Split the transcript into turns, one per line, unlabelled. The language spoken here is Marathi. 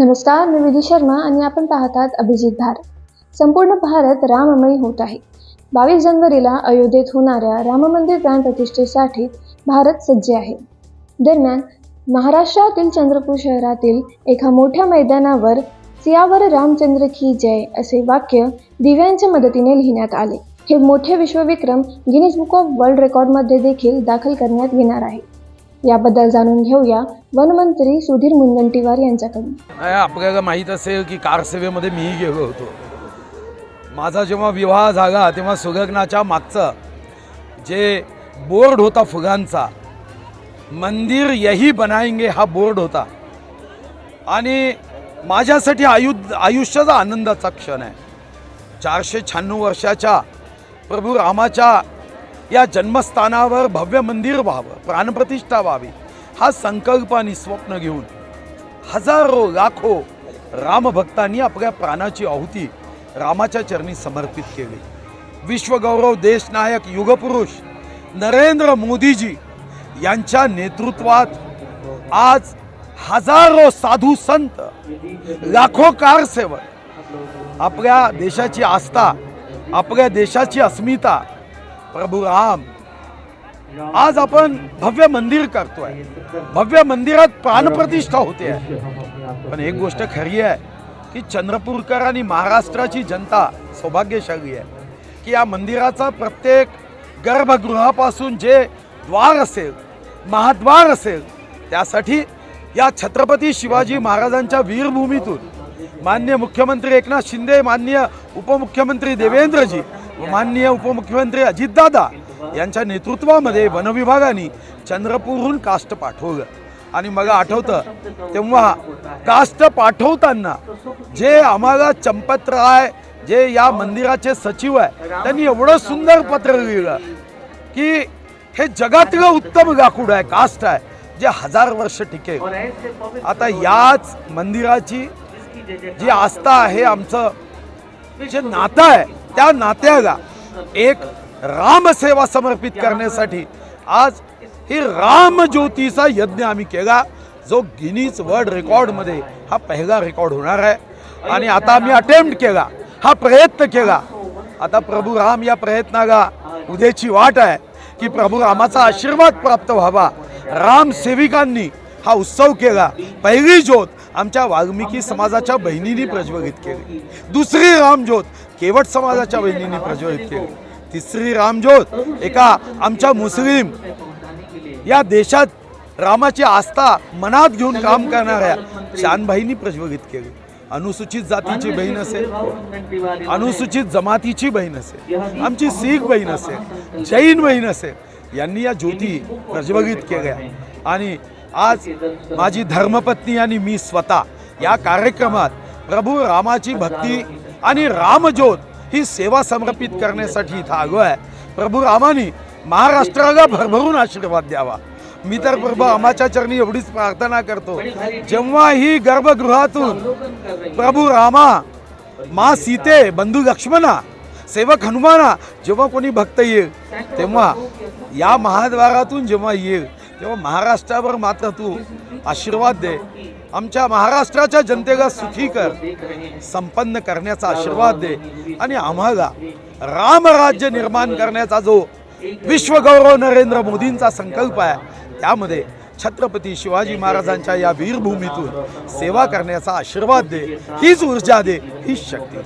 नमस्कार मी विधी शर्मा आणि आपण पाहतात अभिजित धार. संपूर्ण भारत राममय होत आहे. बावीस जानेवारीला अयोध्येत होणाऱ्या राम मंदिर प्राणप्रतिष्ठेसाठी भारत सज्ज आहे. दरम्यान महाराष्ट्रातील चंद्रपूर शहरातील एका मोठ्या मैदानावर सियावर रामचंद्र की जय असे वाक्य दिव्यांच्या मदतीने लिहिण्यात आले. हे मोठे विश्वविक्रम गिनीज बुक ऑफ वर्ल्ड रेकॉर्डमध्ये देखील दाखल करण्यात येणार आहे. याबद्दल जाणून घेऊया वनमंत्री सुधीर मुनगंटीवार यांच्याकडून.
आपल्याला माहीत असेल की कारसेवेमध्ये मीही गेलो होतो. माझा जेव्हा विवाह झाला तेव्हा सुलग्नाच्या मागचं जे बोर्ड होता फुगांचा मंदिर यही बनाएंगे हा बोर्ड होता. आणि माझ्यासाठी आयु आयुष्याचा आनंदाचा क्षण आहे. चारशे शहाण्णव वर्षाच्या प्रभू रामाच्या या जन्मस्थानावर भव्य मंदिर व्हावं प्राणप्रतिष्ठा व्हावी हा संकल्प आणि स्वप्न घेऊन हजारो लाखो रामभक्तांनी आपल्या प्राणाची आहुती रामाच्या चरणी समर्पित केली. विश्वगौरव देशनायक युगपुरुष नरेंद्र मोदीजी यांच्या नेतृत्वात आज हजारो साधू संत लाखो कारसेवक आपल्या देशाची आस्था आपल्या देशाची अस्मिता प्रभू राम आज आपण भव्य मंदिर करतोय भव्य मंदिरात प्राणप्रतिष्ठा होते आहे. पण एक गोष्ट खरी आहे की चंद्रपूरकर आणि महाराष्ट्राची जनता सौभाग्यशाली आहे की या मंदिराचा प्रत्येक गर्भगृहापासून जे द्वार असेल महाद्वार असेल त्यासाठी या छत्रपती शिवाजी महाराजांच्या वीरभूमीतून मान्य मुख्यमंत्री एकनाथ शिंदे मान्य उपमुख्यमंत्री देवेंद्रजी माननीय उपमुख्यमंत्री अजितदादा यांच्या नेतृत्वामध्ये वनविभागाने चंद्रपूरहून कास्ट पाठवलं. आणि मला आठवतं तेव्हा कास्ट पाठवताना जे आम्हाला चंपतराय जे या मंदिराचे सचिव आहे त्यांनी एवढं सुंदर पत्र लिहिलं की हे जगातलं उत्तम लाकूड आहे कास्ट आहे जे हजार वर्ष टिकेल आता याच मंदिराची जी आस्था आहे आमचं जे नातं आहे त्या नात्याला एक रामसेवा समर्पित करण्यासाठी आज ही रामज्योतीचा यज्ञ आम्ही केला जो गिनीज वर्ल्ड रेकॉर्डमध्ये हा पहिला रेकॉर्ड होणार आहे. आणि आता आम्ही अटेम्प्ट केला हा प्रयत्न केला. आता प्रभू राम या प्रयत्नाला उद्याची वाट आहे की प्रभू रामाचा आशीर्वाद प्राप्त व्हावा. राम सेविकांनी हा उत्सव केला. पहिली ज्योत आमच्या वाल्मिकी समाजाच्या बहिणींनी प्रज्वलित केली. दुसरी रामज्योत केवट समाजाच्या बहिणींनी प्रज्वलित केली. तिसरी रामज्योत एका आमच्या मुस्लिम या देशात रामाची आस्था मनात घेऊन काम करणाऱ्या शानभाईंनी प्रज्वलित केली. अनुसूचित जातीची बहीण असेल अनुसूचित जमातीची बहीण असेल आमची सीख बहीण असेल जैन बहीण असेल यांनी या ज्योती प्रज्वलित केल्या. आणि आज माझी धर्मपत्नी आणि मी स्वतः या कार्यक्रमात प्रभू रामाची भक्ती आणि रामज्योत ही सेवा समर्पित करण्यासाठी इथं आलो आहे प्रभू रामाने महाराष्ट्राला भरभरून आशीर्वाद द्यावा. मी तर प्रभू रामाच्या चरणी एवढीच प्रार्थना करतो. जेव्हा ही गर्भगृहातून प्रभू रामा मा सीते बंधू लक्ष्मणा सेवक हनुमाना जेव्हा कोणी भक्त येईल तेव्हा या महाद्वारातून जेव्हा येईल तेव्हा महाराष्ट्रावर मात्र तू आशीर्वाद दे. आमच्या महाराष्ट्राच्या जनतेला सुखी कर संपन्न करण्याचा आशीर्वाद दे आणि आम्हाला रामराज्य निर्माण करण्याचा जो विश्वगौरव नरेंद्र मोदींचा संकल्प आहे त्यामध्ये छत्रपती शिवाजी महाराजांच्या या वीरभूमीतून सेवा करण्याचा आशीर्वाद दे हीच ऊर्जा दे हीच शक्ती